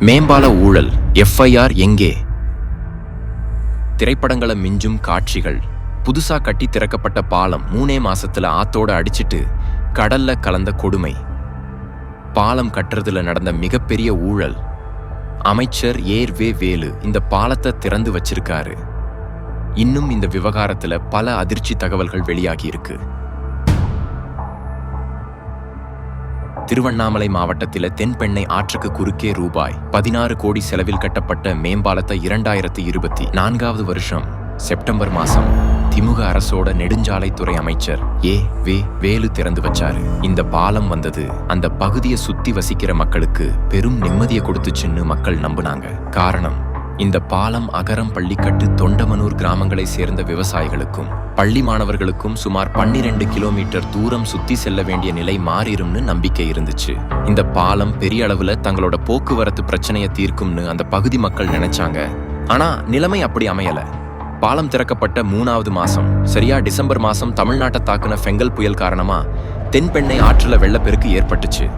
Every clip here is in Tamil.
மேம்பால ஊழல் எஃப்ஐஆர் எங்கே? திரைப்படங்களை மிஞ்சும் காட்சிகள். புதுசா கட்டி திறக்கப்பட்ட பாலம் மூணே மாசத்துல ஆத்தோட அடிச்சிட்டு கடல்ல கலந்த கொடுமை. பாலம் கட்டுறதுல நடந்த மிகப்பெரிய ஊழல். அமைச்சர் ஏர் வே. வேலு இந்த பாலத்தை திறந்து வச்சிருக்காரு. இன்னும் இந்த விவகாரத்துல பல அதிர்ச்சி தகவல்கள் வெளியாகியிருக்கு திருவண்ணாமலை மாவட்டத்தில் தென்பெண்ணை ஆற்றுக்கு குறுக்கே ரூபாய் பதினாறு கோடி செலவில் கட்டப்பட்ட மேம்பாலத்தை இரண்டாயிரத்தி இருபத்தி நான்காவது வருஷம் செப்டம்பர் மாசம் திமுக அரசோட நெடுஞ்சாலைத்துறை அமைச்சர் ஏ வே வேலு திறந்து வச்சாரு. இந்த பாலம் வந்தது அந்த பகுதியை சுத்தி வசிக்கிற மக்களுக்கு பெரும் நிம்மதியை கொடுத்துச்சுன்னு மக்கள் நம்புனாங்க. காரணம் இந்த பாலம் அகரம் பள்ளிக்கட்டு தொண்டமனூர் கிராமங்களை சேர்ந்த விவசாயிகளுக்கும் பள்ளி மாணவர்களுக்கும் சுமார் பன்னிரண்டு கிலோமீட்டர் தூரம் சுத்தி செல்ல வேண்டிய நிலை மாறிடும்னு நம்பிக்கை இருந்துச்சு. இந்த பாலம் பெரிய அளவுல தங்களோட போக்குவரத்து பிரச்சனையை தீர்க்கும்னு அந்த பகுதி மக்கள் நினைச்சாங்க. ஆனா நிலைமை அப்படி அமையல. பாலம் திறக்கப்பட்ட மூணாவது மாசம் சரியா டிசம்பர் மாசம் தமிழ்நாட்டை தாக்குன ஃபெங்கல் புயல் காரணமா தென்பெண்ணை ஆற்றுல வெள்ளப்பெருக்கு ஏற்பட்டுச்சு.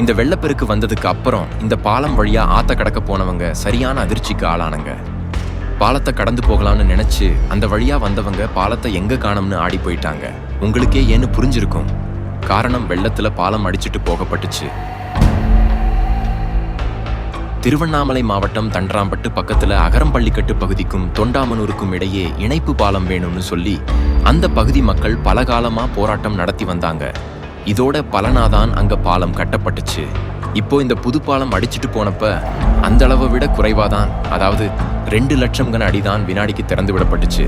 இந்த வெள்ளப்பெருக்கு வந்ததுக்கு அப்புறம் இந்த பாலம் வழியா ஆத்த கடக்க போனவங்க சரியான அதிர்ச்சிக்கு ஆளானாங்க. பாலத்தை கடந்து போகலாம்னு நினைச்சு அந்த வழியா வந்தவங்க பாலத்தை எங்க காணோம்னு ஆடி போயிட்டாங்க. உங்களுக்கே ஏன்னு புரிஞ்சிருக்கும். காரணம் வெள்ளத்துல பாலம் அடிச்சிட்டு போகப்பட்டுச்சு. திருவண்ணாமலை மாவட்டம் தண்டராம்பட்டு பக்கத்துல அகரம்பள்ளிக்கட்டு பகுதிக்கும் தொண்டாமனூருக்கும் இடையே இணைப்பு பாலம் வேணும்னு சொல்லி அந்த பகுதி மக்கள் பல காலமா போராட்டம் நடத்தி வந்தாங்க. இதோட பலனாதான் அங்க பாலம் கட்டப்பட்டுச்சு. இப்போ இந்த புது பாலம் அடிச்சுட்டு போனப்ப அந்த அளவை விட குறைவாதான் அதாவது ரெண்டு லட்சம் கன அடிதான் வினாடிக்கு திறந்து விடப்பட்டுச்சு.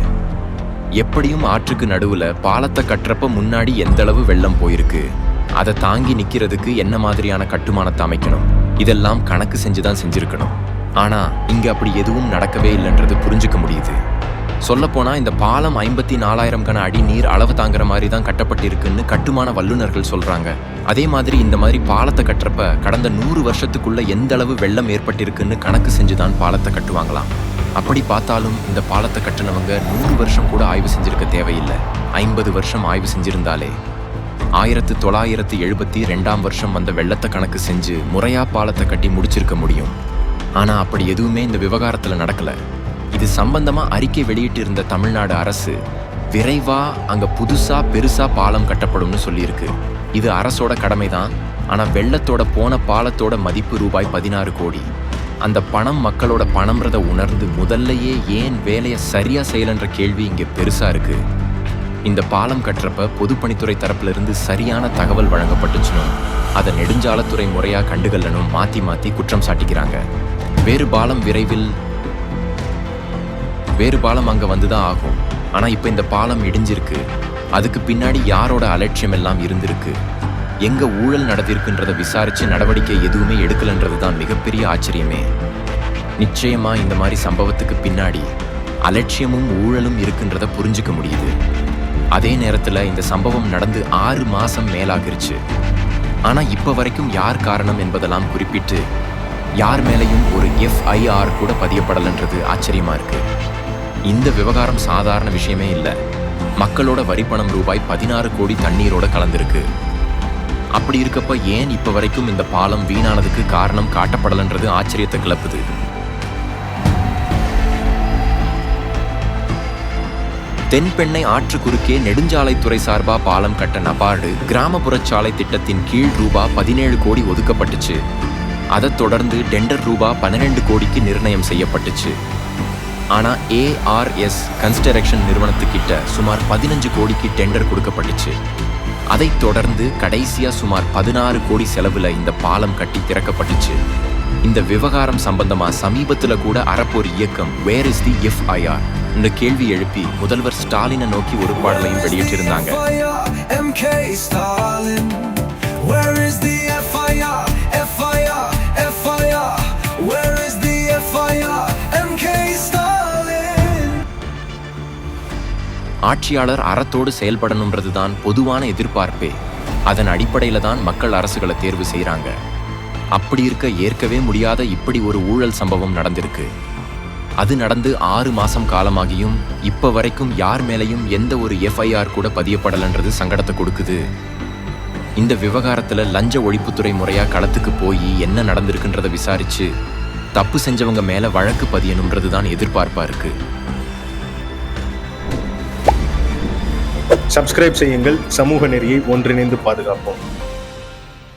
எப்படியும் ஆற்றுக்கு நடுவுல பாலத்தை கட்டுறப்ப முன்னாடி எந்த அளவு வெள்ளம் போயிருக்கு அதை தாங்கி நிக்கிறதுக்கு என்ன மாதிரியான கட்டுமானத்தை அமைக்கணும் இதெல்லாம் கணக்கு செஞ்சுதான் செஞ்சிருக்கணும். ஆனா இங்க அப்படி எதுவும் நடக்கவே இல்லைன்றது புரிஞ்சுக்க முடியுது. சொல்லப்போனால் இந்த பாலம் ஐம்பத்தி நாலாயிரம் கன அடி நீர் அளவு தாங்குற மாதிரி தான் கட்டப்பட்டிருக்குன்னு கட்டுமான வல்லுநர்கள் சொல்கிறாங்க அதே மாதிரி இந்த மாதிரி பாலத்தை கட்டுறப்ப கடந்த நூறு வருஷத்துக்குள்ள எந்த அளவு வெள்ளம் ஏற்பட்டிருக்குன்னு கணக்கு செஞ்சு தான் பாலத்தை கட்டுவாங்களாம். அப்படி பார்த்தாலும் இந்த பாலத்தை கட்டினவங்க நூறு வருஷம் கூட ஆய்வு செஞ்சிருக்க தேவையில்லை. ஐம்பது வருஷம் ஆய்வு செஞ்சிருந்தாலே. ஆயிரத்து தொள்ளாயிரத்து எழுபத்தி ரெண்டாம் வருஷம் வந்த வெள்ளத்தை கணக்கு செஞ்சு முறையாக பாலத்தை கட்டி முடிச்சிருக்க முடியும். ஆனால் அப்படி எதுவுமே இந்த விவகாரத்தில் நடக்கல. இது சம்பந்தமா அறிக்கை வெளியிட்டு இருந்த தமிழ்நாடு அரசு விரைவா அங்க புதுசா பெருசா பாலம் கட்டப்படும்னு சொல்லியிருக்கு. இது அரசோட கடமைதான். ஆனா வெள்ளத்தோட போன பாலத்தோட மதிப்பு ரூபாய் பதினாறு கோடி. அந்த பணம் மக்களோட பணம்ன்றத உணர்ந்து முதல்லயே ஏன் வேலையை சரியா செய்யலன்ற கேள்வி இங்க பெருசா இருக்கு. இந்த பாலம் கட்டுறப்ப பொதுப்பணித்துறை தரப்பிலிருந்து சரியான தகவல் வழங்கப்பட்டுச்சுனும் அதை நெடுஞ்சாலத்துறை முறையாக கண்டுகல்லனும் மாற்றி மாற்றி குற்றம் சாட்டிக்கிறாங்க. வேறு பாலம் விரைவில் வேறு பாலம் வந்து தான் ஆகும். ஆனால் இப்போ இந்த பாலம் இடிஞ்சிருக்கு. அதுக்கு பின்னாடி யாரோட அலட்சியம் எல்லாம் இருந்திருக்கு? எங்கே ஊழல் நடந்திருக்குன்றதை விசாரித்து நடவடிக்கை எதுவுமே எடுக்கலன்றது தான் மிகப்பெரிய ஆச்சரியமே. நிச்சயமாக இந்த மாதிரி சம்பவத்துக்கு பின்னாடி அலட்சியமும் ஊழலும் இருக்குன்றத புரிஞ்சுக்க முடியுது. அதே நேரத்தில் இந்த சம்பவம் நடந்து ஆறு மாதம் மேலாகிருச்சு. ஆனால் இப்போ வரைக்கும் யார் காரணம் என்பதெல்லாம் குறிப்பிட்டு யார் மேலையும் ஒரு எஃப்ஐஆர் கூட பதியப்படலன்றது ஆச்சரியமாக இருக்குது இந்த விவகாரம் சாதாரண விஷயமே இல்லை. மக்களோட வரிப்பணம் ரூபாய் பதினாறு கோடி தண்ணீரோட கலந்திருக்கு. அப்படி இருக்கப்ப ஏன் இப்ப வரைக்கும் இந்த பாலம் வீணானதுக்கு காரணம் காட்டப்படலன்றது ஆச்சரியத்தை கிளப்புது. தென்பெண்ணை ஆற்று குறுக்கே நெடுஞ்சாலைத்துறை சார்பா பாலம் கட்ட நபார்டு கிராமப்புற சாலை திட்டத்தின் கீழ் ரூபா பதினேழு கோடி ஒதுக்கப்பட்டுச்சு. அதைத் தொடர்ந்து டெண்டர் ரூபா பன்னிரெண்டு கோடிக்கு நிர்ணயம் செய்யப்பட்டுச்சு. ஆனால் ஏஆர்எஸ் கன்ஸ்ட்ரக்ஷன் நிறுவனத்துக்கிட்ட சுமார் பதினஞ்சு கோடிக்கு டெண்டர் கொடுக்கப்பட்டுச்சு. அதைத் தொடர்ந்து கடைசியாக சுமார் பதினாறு கோடி செலவில் இந்த பாலம் கட்டி திறக்கப்பட்டுச்சு. இந்த விவகாரம் சம்பந்தமாக சமீபத்தில் கூட அறப்போர் இயக்கம் வேர் இஸ் தி எஃப்ஐஆர் இந்த கேள்வி எழுப்பி முதல்வர் ஸ்டாலினை நோக்கி ஒரு பாடலையும் வெளியிட்டிருந்தாங்க. ஆட்சியாளர் அறத்தோடு செயல்படணுன்றது தான் பொதுவான எதிர்பார்ப்பே. அதன் அடிப்படையில் தான் மக்கள் அரசுகளை தேர்வு செய்கிறாங்க அப்படி இருக்க ஏற்கவே முடியாத இப்படி ஒரு ஊழல் சம்பவம் நடந்திருக்கு. அது நடந்து ஆறு மாசம் காலமாகியும் இப்போ வரைக்கும் யார் மேலையும் எந்த ஒரு எஃப்ஐஆர் கூட பதியப்படலன்றது சங்கடத்தை கொடுக்குது. இந்த விவகாரத்தில் லஞ்ச ஒழிப்புத்துறை முறையாக களத்துக்கு போய் என்ன நடந்திருக்குன்றத விசாரித்து தப்பு செஞ்சவங்க மேலே வழக்கு பதியணுன்றது தான் எதிர்பார்ப்பாக இருக்குது சப்ஸ்கிரைப் செய்யுங்கள். சமூக நெறியை ஒன்றிணைந்து பாதுகாப்போம்.